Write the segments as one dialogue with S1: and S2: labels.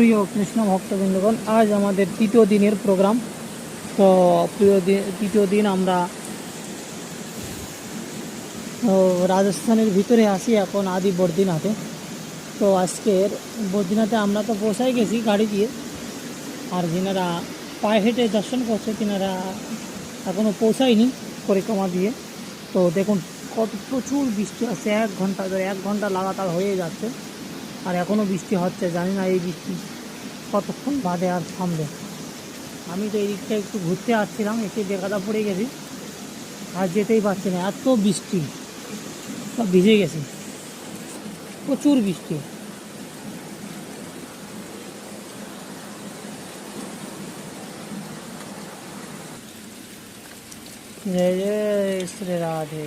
S1: প্রিয় কৃষ্ণ ভক্তবৃন্দগণ, আজ আমাদের তৃতীয় দিনের প্রোগ্রাম। তো প্রিয় তৃতীয় দিন আমরা রাজস্থানের ভিতরে আসি এখন আদি বর্দিনাথে তো আজকের বদ্রীনাথে আমরা তো পৌঁছাই গেছি গাড়ি দিয়ে। আর যিনারা পায়ে হেঁটে দর্শন করছে, তিনারা এখনও পৌঁছায়নি পরিক্রমা দিয়ে। তো দেখুন, কত প্রচুর বৃষ্টি আসছে এক ঘণ্টা ধরে, এক ঘণ্টা লাগাতার হয়ে যাচ্ছে। আর এখনও বৃষ্টি হচ্ছে, জানি না এই বৃষ্টি কতক্ষণ বাদে আর থামবে। আমি তো এই দিকটা একটু ঘুরতে আসছিলাম, এসে বেকাদা পড়ে গেছি, আর যেতেই পারছি না, এত বৃষ্টি, সব ভিজে গেছি, প্রচুর বৃষ্টি। রাধে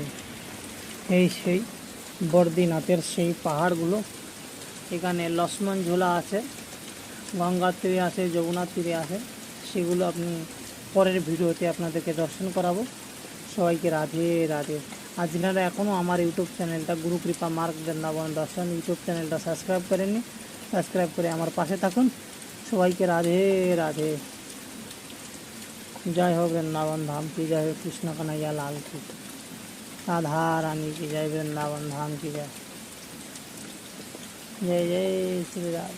S1: এই সেই বর্দিনাথের সেই পাহাড়গুলো এখানে লক্ষ্মণ ঝোলা আছে, গঙ্গার তীরে আছে যমুনার তীরে আছে। সেগুলো আপনি পরের ভিডিওতে আপনাদেরকে দর্শন করাবো। সবাইকে রাধে রাধে। আর যারা এখনও আমার ইউটিউব চ্যানেলটা গুরু কৃপা মার্ক বৃন্দাবন দর্শন ইউটিউব চ্যানেলটা সাবস্ক্রাইব করেননি, সাবস্ক্রাইব করে আমার পাশে থাকুন। সবাইকে রাধে রাধে। জয় হোক বৃন্দাবন ধাম কি, জয় হোক কৃষ্ণ কানাইয়া লাল কি। রাধা রানী কি, জয় বৃন্দাবন ধাম কি, জয়। જય જય શ્રી રામ